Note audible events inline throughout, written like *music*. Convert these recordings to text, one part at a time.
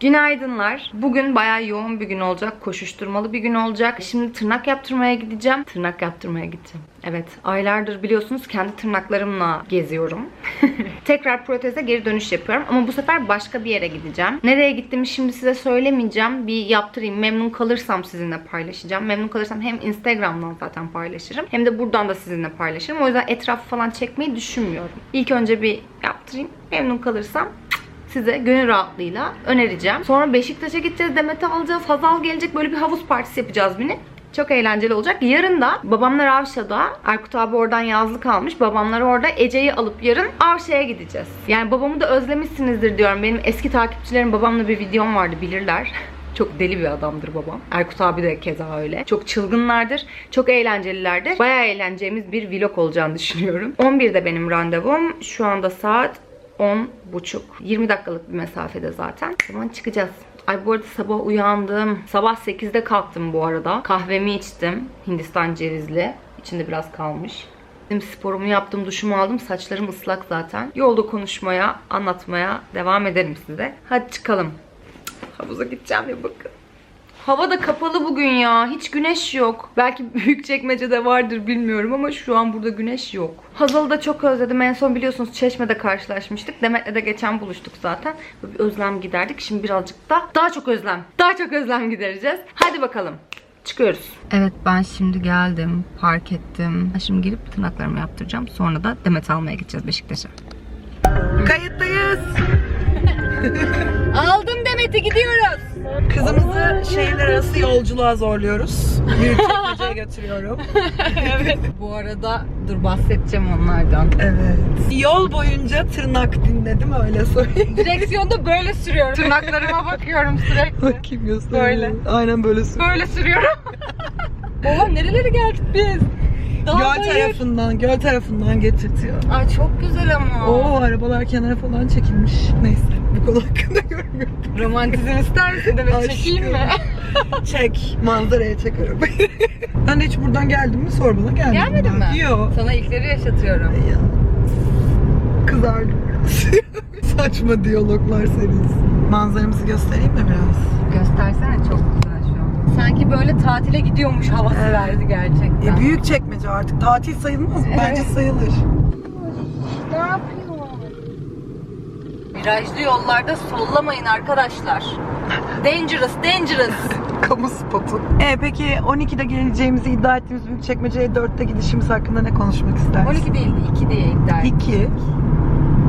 Günaydınlar. Bugün bayağı yoğun bir gün olacak. Koşuşturmalı bir gün olacak. Şimdi tırnak yaptırmaya gideceğim. Tırnak yaptırmaya gideceğim. Evet. Aylardır biliyorsunuz kendi tırnaklarımla geziyorum. *laughs* Tekrar proteze geri dönüş yapıyorum. Ama bu sefer başka bir yere gideceğim. Nereye gittiğimi şimdi size söylemeyeceğim. Bir yaptırayım. Memnun kalırsam sizinle paylaşacağım. Memnun kalırsam hem Instagram'dan zaten paylaşırım. Hem de buradan da sizinle paylaşırım. O yüzden etrafı falan çekmeyi düşünmüyorum. İlk önce bir yaptırayım. Memnun kalırsam size gönül rahatlığıyla önereceğim. Sonra Beşiktaş'a gideceğiz, Demet'i alacağız, Hazal gelecek böyle bir havuz partisi yapacağız Mini. Çok eğlenceli olacak. Yarın da babamlar Avşa'da. Erkut abi oradan yazlık almış. Babamlar orada Ece'yi alıp yarın Avşa'ya gideceğiz. Yani babamı da özlemişsinizdir diyorum. Benim eski takipçilerim babamla bir videom vardı bilirler. *laughs* Çok deli bir adamdır babam. Erkut abi de keza öyle. Çok çılgınlardır. Çok eğlencelilerdir. Bayağı eğleneceğimiz bir vlog olacağını düşünüyorum. 11'de benim randevum. Şu anda saat 10 buçuk. 20 dakikalık bir mesafede zaten. Zaman çıkacağız. Ay bu arada sabah uyandım. Sabah 8'de kalktım bu arada. Kahvemi içtim. Hindistan cevizli. İçinde biraz kalmış. Dedim, Sporumu yaptım, duşumu aldım. Saçlarım ıslak zaten. Yolda konuşmaya, anlatmaya devam ederim size. Hadi çıkalım. Havuza gideceğim ya bakın. Hava da kapalı bugün ya. Hiç güneş yok. Belki *laughs* büyük çekmecede vardır bilmiyorum ama şu an burada güneş yok. Hazal'ı da çok özledim. En son biliyorsunuz Çeşme'de karşılaşmıştık. Demet'le de geçen buluştuk zaten. Böyle bir özlem giderdik. Şimdi birazcık da daha çok özlem. Daha çok özlem gidereceğiz. Hadi bakalım. Çıkıyoruz. Evet ben şimdi geldim. Park ettim. Şimdi gelip tırnaklarımı yaptıracağım. Sonra da Demet almaya gideceğiz Beşiktaş'a. Kayıttayız. *laughs* Aldım Demet'i gidiyoruz. Kızımızı şehirler arası yolculuğa zorluyoruz. Büyükçekmece'ye *laughs* götürüyorum. Bu arada dur bahsedeceğim onlardan. Evet. Yol boyunca tırnak dinledim öyle söyleyeyim. Direksiyonda böyle sürüyorum. Tırnaklarıma bakıyorum sürekli. Bakayım göster. Böyle. Aynen böyle sür. Böyle sürüyorum. Oha nerelere geldik biz? Dağ Göl bayır. tarafından, göl tarafından getirtiyor. Ay çok güzel ama. Oo arabalar kenara falan çekilmiş. Neyse konu hakkında görmüyorum. Romantizm ister misin? Aşkım. Çekeyim mi? *laughs* Çek. Manzaraya çek arabayı. *laughs* ben de hiç buradan geldim mi sor bana gelmedim. Gelmedin mi? Yok. Sana ilkleri yaşatıyorum. Ya. Kızardım. *laughs* Saçma diyaloglar serisi. Manzaramızı göstereyim mi biraz? Göstersene çok güzel şu an. Sanki böyle tatile gidiyormuş havası verdi gerçekten. E, büyük çekmece artık. Tatil sayılmaz mı? Bence sayılır. Ne yapıyor? Virajlı yollarda sollamayın arkadaşlar. Dangerous, dangerous. *laughs* Kamu spotu. E peki 12'de geleceğimizi iddia ettiğimiz büyük çekmeceye 4'te gidişimiz hakkında ne konuşmak istersin? 12 değildi, 2 diye iddia ettim. 2.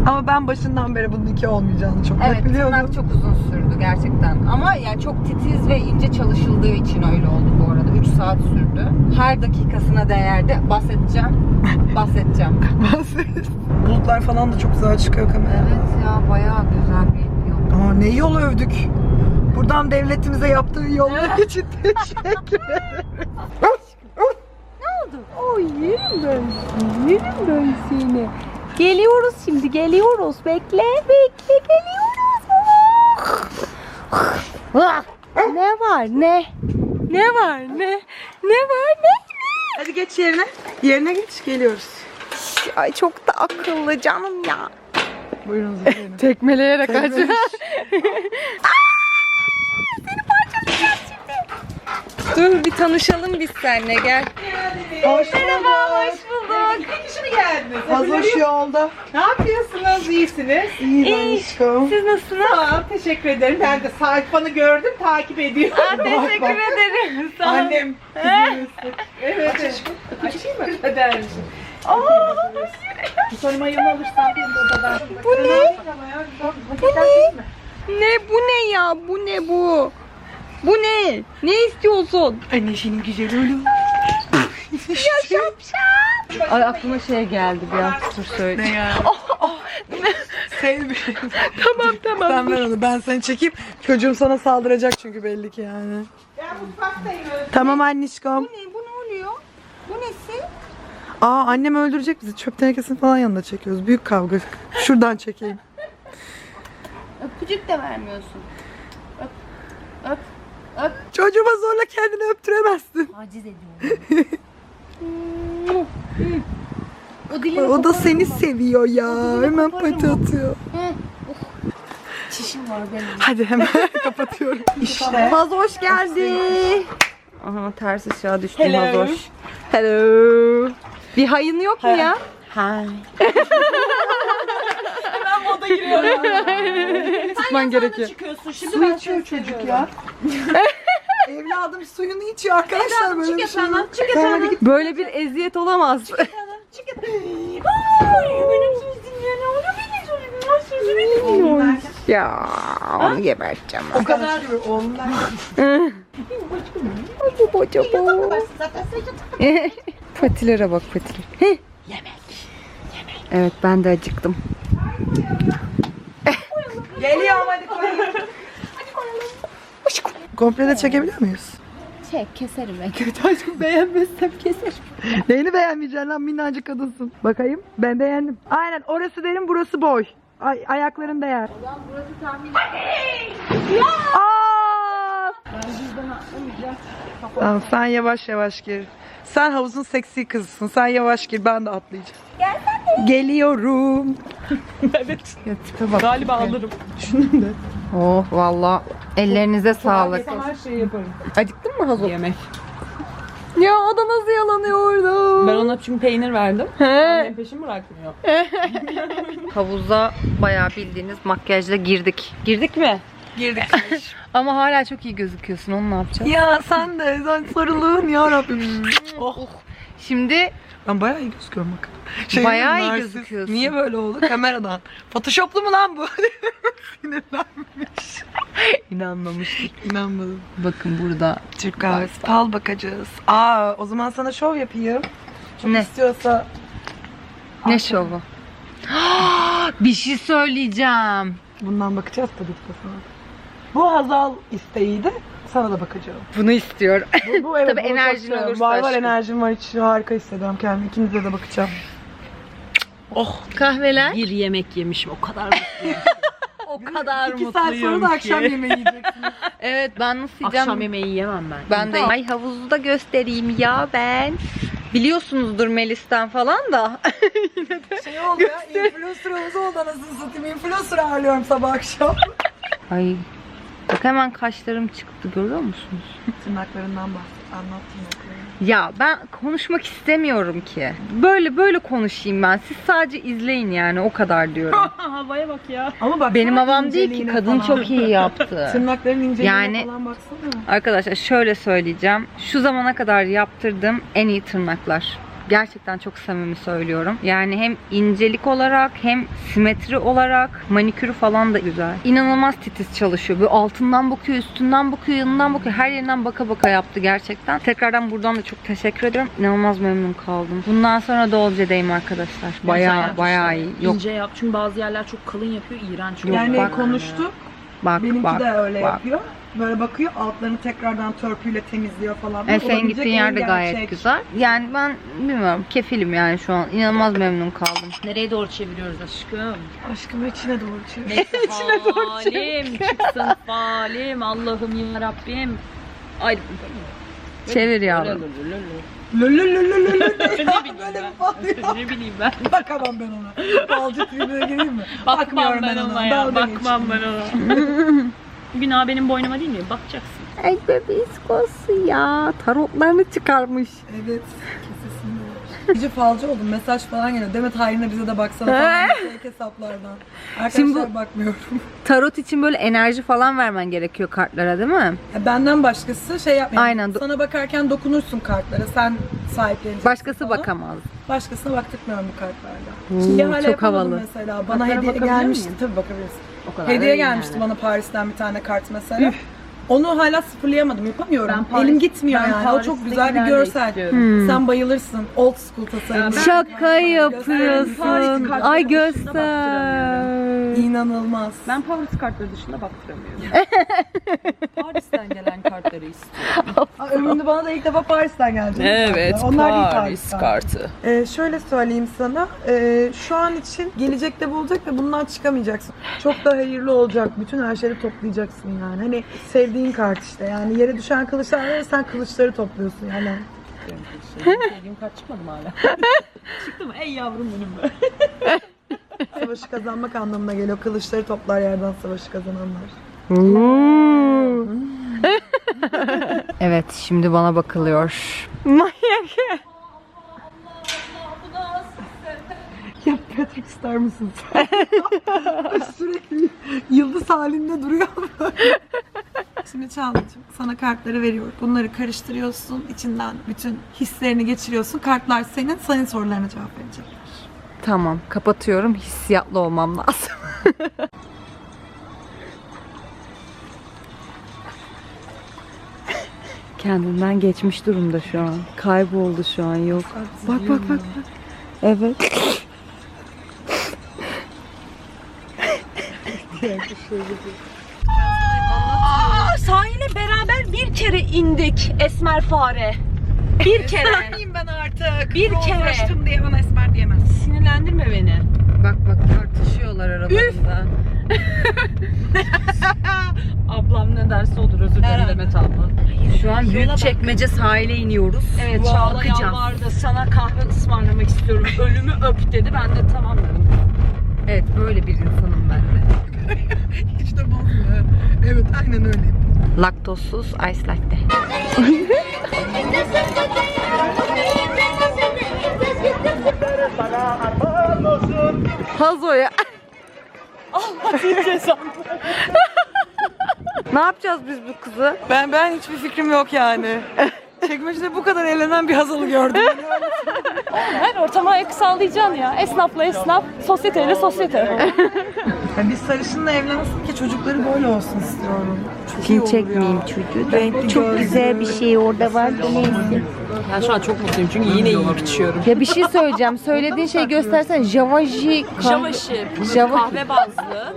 Ama ben başından beri bunun 2 olmayacağını çok Evet, net biliyordum. tırnak çok uzun sürdü gerçekten. Ama yani çok titiz ve ince çalışıldığı için öyle oldu bu arada. 3 saat sürdü. Her dakikasına değerdi. Bahsedeceğim. *laughs* Bahsedeceğim. Bulutlar falan da çok güzel çıkıyor kameraya. evet ya bayağı güzel bir yol. Aa, ne yol övdük. Buradan devletimize yaptığı yollar *laughs* için teşekkür ederim. Oy yerim ben seni, yerim ben seni. Geliyoruz şimdi, geliyoruz. Bekle, bekle, geliyoruz. Ne var, ne? Ne var, ne? Ne var, ne? Hadi geç yerine. Yerine geç geliyoruz. Ay çok da akıllı canım ya. Buyurun Zeynep. *laughs* Tekmeleyerek Tekmeliş. *laughs* Dur bir tanışalım biz seninle gel. Hoş Merhaba, hoş bulduk. Hazoş yolda. Ne yapıyorsunuz? İyisiniz. İyi aşkım. Siz nasılsınız? Tamam, teşekkür ederim. Ben de sayfanı gördüm, takip ediyorum. Teşekkür ederim. Sağ olun. Annem. evet. Açayım mı? Misin? Sonra odadan. Bu ne? Bu ne? Ne bu ne ya? Bu ne bu? Bu ne? Ne istiyorsun? Ay Neşe'nin güzel oğlum. Ay aklıma şey geldi bir dur söyle. Ne ya? Sevmiyorum. tamam tamam. Ben ver onu. Ben seni çekeyim. Çocuğum sana saldıracak çünkü belli ki yani. Ben mutfaktayım. Tamam annişkom. Ne bu ne oluyor? Aa annem öldürecek bizi. Çöp tenekesini falan yanında çekiyoruz. Büyük kavga. Şuradan çekeyim. *laughs* Öpücük de vermiyorsun. Öp. Öp. Öp. Çocuğuma zorla kendini öptüremezsin. Taciz ediyorum. *laughs* o dilini O da seni seviyor ya. Hemen pati atıyor. çişim var benim. Hadi hemen *laughs* kapatıyorum. İşte. Haz hoş geldi. Aha ters aşağı düştüm Haz hoş. Hello. Bir hayın yok mu ya? Hay. Tutman *laughs* *laughs* gerekiyor. Çıkıyorsun şimdi Su içiyor çocuk ya. *laughs* Evladım suyunu içiyor arkadaşlar böyle bir şey. yok. çık Sen hadi git. Böyle bir eziyet olamaz. Benim söz dinleyen ne oluyor benim sözüm? Sözümü dinliyor. ya onu geberteceğim. O kadar diyor oğlum ben. Bu acaba. Patilere bak patiler. Yemek. Evet ben de acıktım. Geliyorum hadi koyalım. Komple de çekebiliyor muyuz? Çek keserim ben. Kötü aşkım beğenmezsem keserim. Neyini beğenmeyeceksin lan minnacık kadınsın. Bakayım ben beğendim. Aynen orası derin burası boy. Ay, ayakların değer. Aa! Tamam sen yavaş yavaş gir. Sen havuzun seksi kızısın. Sen yavaş gir ben de atlayacağım. Geliyorum. *laughs* evet. Ya tipe bak. Galiba alırım. Düşündüm de. Oh valla ellerinize sağlık. Her şeyi yaparım. Acıktın mı Hazal? Yemek. Ya o da nasıl yalanıyor orada? Ben ona çünkü peynir verdim. Annem peşimi bırakmıyor. *laughs* Havuza bayağı bildiğiniz makyajla girdik. Girdik mi? Girdik. *laughs* Ama hala çok iyi gözüküyorsun. Onu ne yapacağız? ya sen de sen sarılığın ya Rabbim. oh. Şimdi Ben bayağı iyi gözüküyorum bakın. Bayağı iyi narsist. gözüküyorsun. Niye böyle oldu? Kameradan. *laughs* Photoshoplu mu lan bu? *laughs* Sinirlenmiş. inanmamıştık. İnanmadım. Bakın burada. Türk kahvesi. Fal bakacağız. Aa o zaman sana şov yapayım. Çok Ne? istiyorsa. Ne şovu? *gasps* bir şey söyleyeceğim. Bundan bakacağız tabii ki de sana. Bu Hazal isteğiydi. Sana da bakacağım. Bunu istiyorum. Bu, bu *laughs* evet. Tabii bunu çok enerjin seviyorum. olursa Var var aşkım. enerjim var. Hiç harika hissediyorum kendimi. İkinize de bakacağım. Oh. Kahveler. Bir yemek yemişim o kadar mutluyum. *laughs* O kadar İki saat sonra da akşam yemeği yiyeceksiniz. *laughs* Evet ben nasıl yiyeceğim? Akşam yemeği yemem ben. Ben de ay havuzu da göstereyim ya ben. Biliyorsunuzdur Melis'ten falan da. şey oldu ya. Influencer havuzu oldu anasını satayım. Influencer ağırlıyorum sabah akşam. Ay bak hemen kaşlarım çıktı görüyor musunuz? *laughs* Tırnaklarından bahset. Anlat tırnaklarını. Ya ben konuşmak istemiyorum ki. Böyle böyle konuşayım ben. Siz sadece izleyin yani o kadar diyorum. *laughs* Havaya bak ya. Ama bak Benim havam değil ki kadın çok iyi *laughs* yaptı. Tırnakların inceliğine Yani- falan baksana. Arkadaşlar şöyle söyleyeceğim. Şu zamana kadar yaptırdığım en iyi tırnaklar. Gerçekten çok samimi söylüyorum. Yani hem incelik olarak hem simetri olarak manikürü falan da güzel. İnanılmaz titiz çalışıyor. Böyle altından bakıyor, üstünden bakıyor, yanından bakıyor. Her yerinden baka baka yaptı gerçekten. Tekrardan buradan da çok teşekkür ediyorum. İnanılmaz memnun kaldım. Bundan sonra da Olce'deyim arkadaşlar. Bayağı bayağı iyi. Yok İnce yap çünkü bazı yerler çok kalın yapıyor iğrenç. Yok, Yani bak. konuştuk. bak Benimki bak. de öyle bak. yapıyor. Böyle bakıyor altlarını tekrardan törpüyle temizliyor falan. E, Bu senin olabilecek gittiğin yerde gayet gerçek. güzel. Yani ben bilmiyorum kefilim yani şu an. İnanılmaz memnun kaldım. Nereye doğru çeviriyoruz aşkım? Aşkım içine doğru çevir. Neyse *laughs* falim çıksın falim Allah'ım ya Rabbim. Ay Çevir yavrum. Lölölölölölö. *laughs* ne bileyim Böyle mi patlıyor? ben? ne bileyim ben. Bakamam ben ona. Balcı tribüne gireyim mi? Bakmam Bakmıyorum ben ona ya. Dalga Bakmam ben ona. *laughs* Günah benim boynuma değil mi? Bakacaksın. Ay bebiskosu ya. Tarotlarını çıkarmış. Evet. Kesesin İyice falcı oldum. Mesaj falan geliyor. Demet haline bize de baksana falan. Hesaplardan. Arkadaşlar Şimdi bu- bakmıyorum. Tarot için böyle enerji falan vermen gerekiyor kartlara değil mi? Ya Benden başkası şey yapmıyor. Aynen. Sana bakarken dokunursun kartlara. Sen sahipleneceksin. Başkası falan. bakamaz. Başkasına baktırmıyorum bu kartlarla. Oo, Şimdi hala çok yapamadım havalı. mesela. Bana Kartlara hediye bakabiliyor gelmişti. muyum? Tabii bakabilirsin. O kadar Hediye gelmişti yani. bana Paris'ten bir tane kart mesela. Onu hala sıfırlayamadım. Yapamıyorum. Ben Paris- Elim gitmiyor ben yani. O çok güzel bir Paris'tekilerle görsel. istiyorum. Hmm. Sen bayılırsın. Old school tasarım. Şaka yapıyorsun. Paris kartları Ay dışında göster. İnanılmaz. Ben Paris kartları dışında baktıramıyorum. *laughs* Paris'ten gelen kartları istiyorum. Aa, Ömrümde bana da ilk defa Paris'ten geldi. Onlar değil Paris'ten. kartı. Ee, şöyle söyleyeyim sana. Ee, şu an için gelecekte bulacak ve bundan çıkamayacaksın. Çok da hayırlı olacak. Bütün her şeyi toplayacaksın yani. Hani sevdiğin kart işte. Yani yere düşen kılıçlar var sen kılıçları topluyorsun yani. Sevdiğim kart çıkmadı mı hala? *laughs* Çıktı mı? Ey yavrum benim be. *laughs* Savaşı kazanmak anlamına geliyor. Kılıçları toplar yerden savaşı kazananlar. *laughs* evet şimdi bana bakılıyor. Manyak. Ya Patrick ister misin sen? Sürekli yıldız halinde duruyor Çağla'cığım sana kartları veriyorum. Bunları karıştırıyorsun. içinden bütün hislerini geçiriyorsun. Kartlar senin. Senin sorularına cevap verecek. Tamam kapatıyorum hissiyatlı olmam lazım. *laughs* Kendinden geçmiş durumda şu an. Kayboldu şu an yok. Bak bak bak. bak. Evet. *laughs* Beraber bir kere indik Esmer Fare. Bir *laughs* kere. ben artık. Bir kere. Uğraştım diye bana esmer diyemez. Sinirlendirme beni. Bak bak tartışıyorlar aralarında. *laughs* Ablam ne derse olur özür dilerim Demet abla. Şu an Büyükçekmece sahile iniyoruz. Evet Çağla yalvardı sana kahve ısmarlamak istiyorum. *laughs* Ölümü öp dedi ben de tamam dedim. Evet böyle bir insanım ben de. Hiç de bozmuyor. Evet aynen öyle. Laktozsuz ice latte. Hazoya. *laughs* ne yapacağız biz bu kızı? Ben ben hiçbir fikrim yok yani. Çekmecede bu kadar eğlenen bir Hazal'ı gördüm. Her ortama ayak sağlayacaksın ya. Esnafla esnaf, sosyeteyle sosyete. Ya biz sarışınla evlensin ki çocukları böyle olsun istiyorum. Olur çekmeyeyim çocuğu. Renkli Çok gözlü. güzel bir şey orada var da neyse. Ben şu an çok mutluyum çünkü yine yiyip içiyorum. Ya bir şey söyleyeceğim. Söylediğin şeyi göstersen. Javaji. Javaşi, Java- kahve bazlı.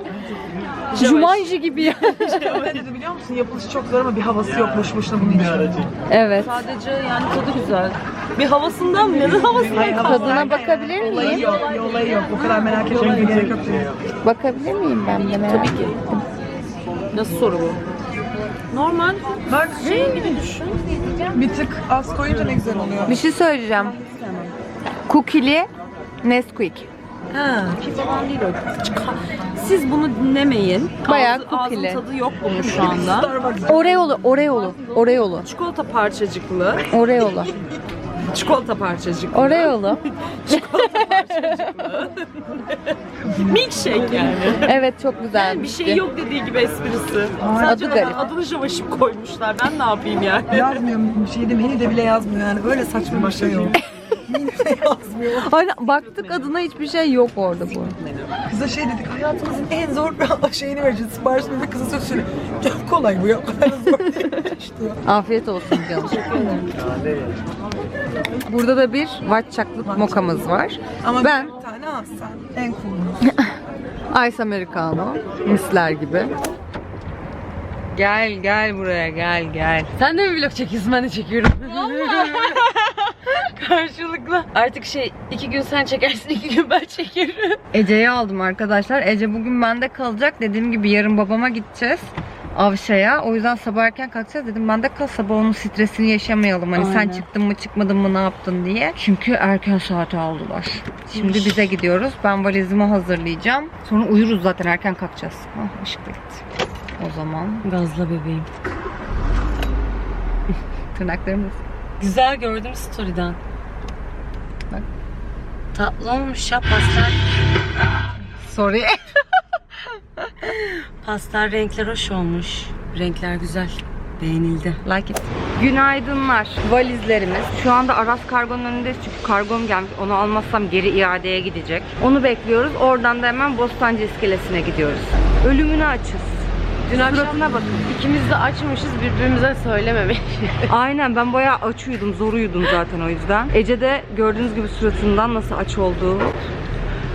*laughs* Jumanji gibi ya. *laughs* Dedi biliyor musun? Yapılışı çok zor ama bir havası yok. Boş boşuna bunu içiyorum. Evet. Sadece yani tadı güzel. Bir havasından mı? Neden havasından? Tadına bakabilir Olayı miyim? yok, bir olayı yok. O kadar merak etmeye gerek yok. Bakabilir miyim ben de merak Tabii ki. Nasıl soru bu? Normal Bak şey gibi düşün. bir tık az koyunca ne güzel oluyor. Bir şey söyleyeceğim. Cookie'li Nesquik. Ha. Ki falan değil o. Siz bunu dinlemeyin. Bayağı Ağzı- cookie'li. Ağzın tadı yok bunun şu anda. Oreo'lu, Oreo'lu, Oreo'lu, Çikolata parçacıklı. Oreo'lu, Çikolata parçacıklı. Oreo'lu. *laughs* Milkshake yani. Evet çok güzel Bir şey yok dediği gibi esprisi. Sadece Adı garip. adını javaşip koymuşlar. Ben ne yapayım yani? Yazmıyor bir şey de menü de bile yazmıyor yani. Öyle saçma bir şey yok. *laughs* yazmıyor. Aynen baktık adına hiçbir şey yok orada bu. Kıza şey dedik hayatımızın en zor *laughs* şeyini vereceğiz. Sipariş verdik kıza söz söyle. Çok kolay bu ya. O kadar zor değil. İşte. Afiyet olsun canım. Burada da bir white chocolate mokamız var. Ama Ben- bir tane al sen. En cool'unu. *laughs* Ice Americano. Misler gibi. Gel gel buraya gel gel. Sen de mi vlog çekiyorsun? Ben de çekiyorum. *laughs* Karşılıklı. Artık şey iki gün sen çekersin iki gün ben çekerim. Ece'yi aldım arkadaşlar. Ece bugün bende kalacak. Dediğim gibi yarın babama gideceğiz. Avşa'ya. O yüzden sabah erken kalkacağız dedim. Bende kal sabah onun stresini yaşamayalım. Hani sen Aynen. çıktın mı çıkmadın mı ne yaptın diye. Çünkü erken saate aldılar. Şimdi bize gidiyoruz. Ben valizimi hazırlayacağım. Sonra uyuruz zaten erken kalkacağız. Ah ışık da gitti. O zaman Gazla bebeğim. tırnaklarımız. Güzel gördüm story'den. Bak. Tatlı olmuş ya pastel. Sorry. *laughs* Pastel renkler hoş olmuş. Renkler güzel. Beğenildi. Like it. Günaydınlar. Valizlerimiz. Şu anda Aras Kargo'nun önündeyiz çünkü kargom gelmiş. Onu almazsam geri iadeye gidecek. Onu bekliyoruz. Oradan da hemen Bostancı iskelesine gidiyoruz. Ölümünü açız. Dün Suratına bakın. ikimiz de açmışız birbirimize söylememiş. *laughs* Aynen ben bayağı aç uyudum. Zor uyudum zaten o yüzden. Ece de gördüğünüz gibi suratından nasıl aç olduğu.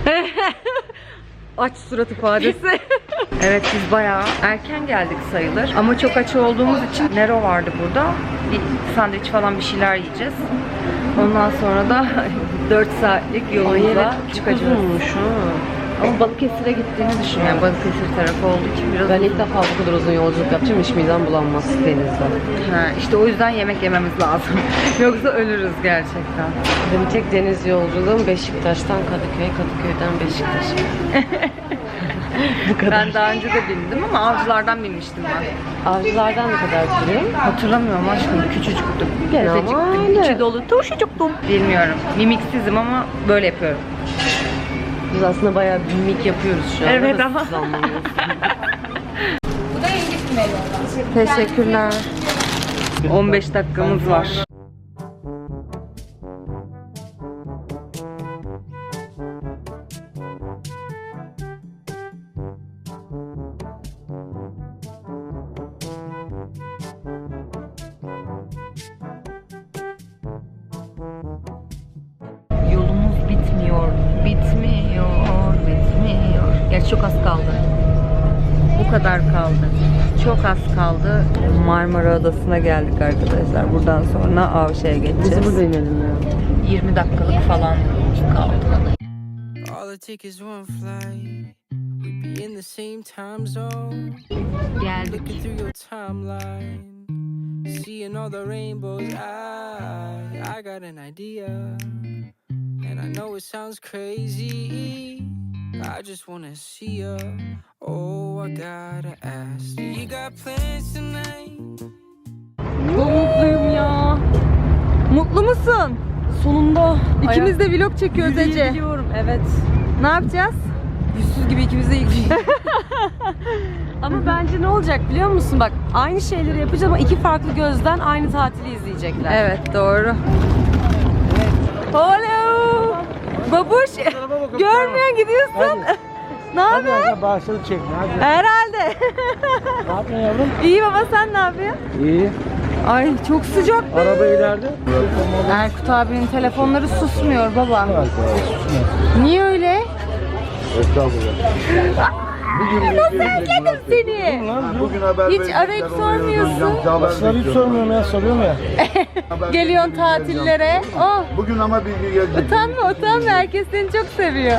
*laughs* aç surat ifadesi. *laughs* evet biz bayağı erken geldik sayılır. Ama çok aç olduğumuz için Nero vardı burada. Bir sandviç falan bir şeyler yiyeceğiz. Ondan sonra da 4 saatlik yolumuza çıkacağız. Ama Balıkesir'e gittiğini düşünüyorum. Balıkesir tarafı olduğu için biraz Ben ilk defa bu kadar uzun yolculuk yapacağım. Hiç midem bulanmaz denizde. Ha, işte o yüzden yemek yememiz lazım. *laughs* Yoksa ölürüz gerçekten. Benim tek deniz yolculuğum Beşiktaş'tan Kadıköy, Kadıköy'den Beşiktaş'a. *laughs* Ben daha önce de bindim ama avcılardan binmiştim ben. Avcılardan ne kadar sürüyor? Hatırlamıyorum aşkım küçücüktüm. Gene ama öyle. içi dolu turşucuktum. Bilmiyorum. Mimiksizim ama böyle yapıyorum. Biz aslında bayağı bir mimik yapıyoruz şu anda. Evet da ama. siz anlamıyorsunuz. *laughs* Teşekkürler. 15 dakikamız var. Sonra Avşa'ya Bizi geçeceğiz. burada inelim ya. 20 dakikalık falan kaldı. All it takes is one flight. We'd be in the same time zone. Geldik. Looking through your timeline. Seeing all the rainbows. I, I got an idea. And I know it sounds crazy. I just wanna see ya. Oh, I gotta ask. You got plans tonight? Çok mutluyum ya. Mutlu musun? Sonunda İkimiz de vlog çekiyoruz Ece. Yürüyebiliyorum, evet. Ne yapacağız? Yüzsüz gibi ikimiz de *laughs* Ama bence ne olacak biliyor musun? Bak aynı şeyleri yapacağız ama iki farklı gözden aynı tatili izleyecekler. Evet doğru. Hello. Babuş. Görmüyor gidiyorsun. *laughs* ne yapıyorsun? Başladı çekme hadi. Herhalde. Ne yapıyorsun yavrum? İyi baba sen ne yapıyorsun? İyi. Ay çok sıcak be. Araba ileride. Erkut abinin telefonları susmuyor baba. Niye öyle? Estağfurullah. Nasıl özledim seni? Bugün haber Hiç arayıp sormuyorsun. Arayıp sormuyorum ya soruyorum ya. *laughs* Geliyorsun tatillere. Oh Bugün ama bilgi gelecek. utanma utanma herkes seni çok seviyor.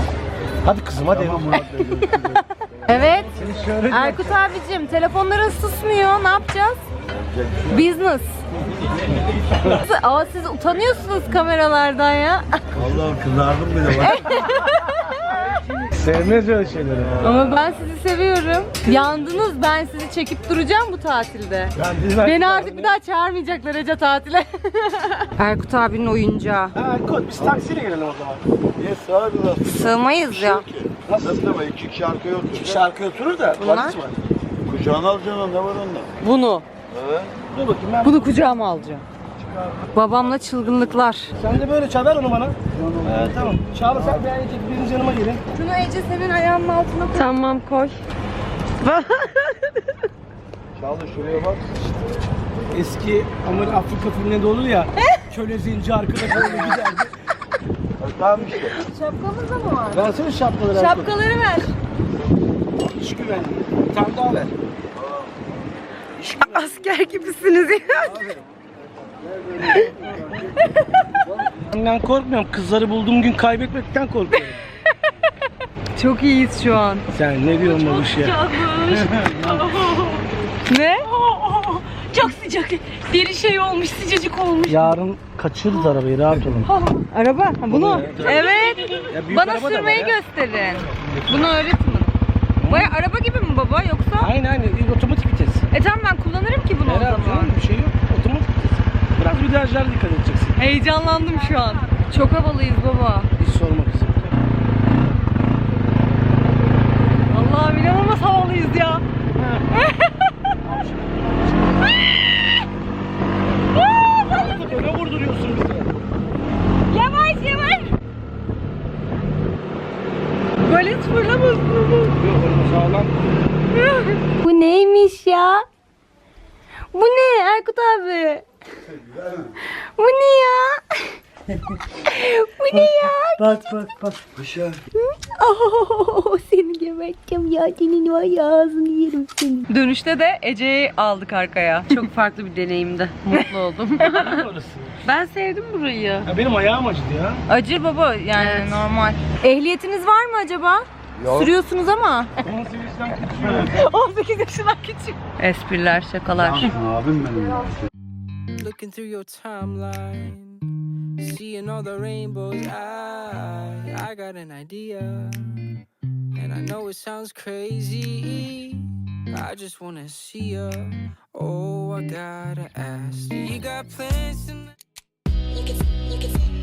Hadi kızım hadi. Evet. Seni şöyle Erkut abicim telefonların susmuyor. Ne yapacağız? Business. Aa siz utanıyorsunuz kameralardan ya. Allah'ım kızardım bile bak. *laughs* Sevmez öyle şeyleri. Ama ben sizi seviyorum. Yandınız ben sizi çekip duracağım bu tatilde. Ben dedim Beni artık bir daha çağırmayacaklar Ece tatile. *laughs* Erkut abinin oyuncağı. Ha Kod biz taksiyle gelelim o zaman. Niye sığar biraz? Sığmayız ya. Nasıl deme iki kişi arkaya oturur. İki kişi arkaya oturur da. Bunlar? valiz var. Kucağına alacaksın onu ne var onda? Bunu. Evet. Dur bakayım ben. Bunu kucağıma alacağım. Babamla çılgınlıklar. Sen de böyle çalar onu bana. Ee, tamam. Çağla sen bir çekip biriniz yanıma gelin. Şunu Ece senin ayağının altına koy. Tamam koy. *laughs* Çağla şuraya bak. Eski Amerika Afrika filmlerinde olur ya. *laughs* köle zenci arkada böyle giderdi. *laughs* Tamam işte. Şapkamız da mı var? Versene şapkaları. Şapkaları ver. İş güvenliği. Bir tane daha ver. Asker gibisiniz ya. Ben korkmuyorum. Kızları bulduğum gün kaybetmekten korkuyorum. *laughs* Çok iyiyiz şu an. Sen ne diyorsun babuş ya? *laughs* Ne? Çok sıcak. Deri şey olmuş, sıcacık olmuş. Yarın kaçırırız arabayı rahat olun. *laughs* Araba. Ha, bunu. Evet. Ya büyük Bana araba da var sürmeyi ya. gösterin. Bunu öğretin. Baya araba gibi mi baba yoksa? Aynen aynen. Otomatik vites. E tamam ben kullanırım ki bunu o Herhalde zaman. canım, bir şey yok. Biraz virajlara dikkat edeceksin. Heyecanlandım şu an. Çok havalıyız baba. Hiç sorma kızım. Allah'ım inanılmaz havalıyız ya. Ne vurduruyorsun bizi? Yavaş yavaş. Böyle fırlamasın. Yok oğlum sağlam. Bu neymiş ya? Bu ne Erkut abi? Bu ne ya? Bu ne ya? Bak bak bak. Kuşa. Oh, seni geberteceğim ya. Senin var ya ağzını yerim seni. Dönüşte de Ece'yi aldık arkaya. Çok farklı bir deneyimdi. Mutlu oldum. *laughs* Orası. ben sevdim burayı. Ya benim ayağım acıdı ya. Acır baba yani normal. Ehliyetiniz var mı acaba? Sürüyorsunuz ama. 18 yaşından küçük. *laughs* 18 yaşından küçük. Espriler, şakalar. Abim benim. Looking through your timeline, seeing all the rainbows. I, I got an idea, and I know it sounds crazy. I just wanna see ya. Oh, I gotta ask. You got plans tonight? You can, you can.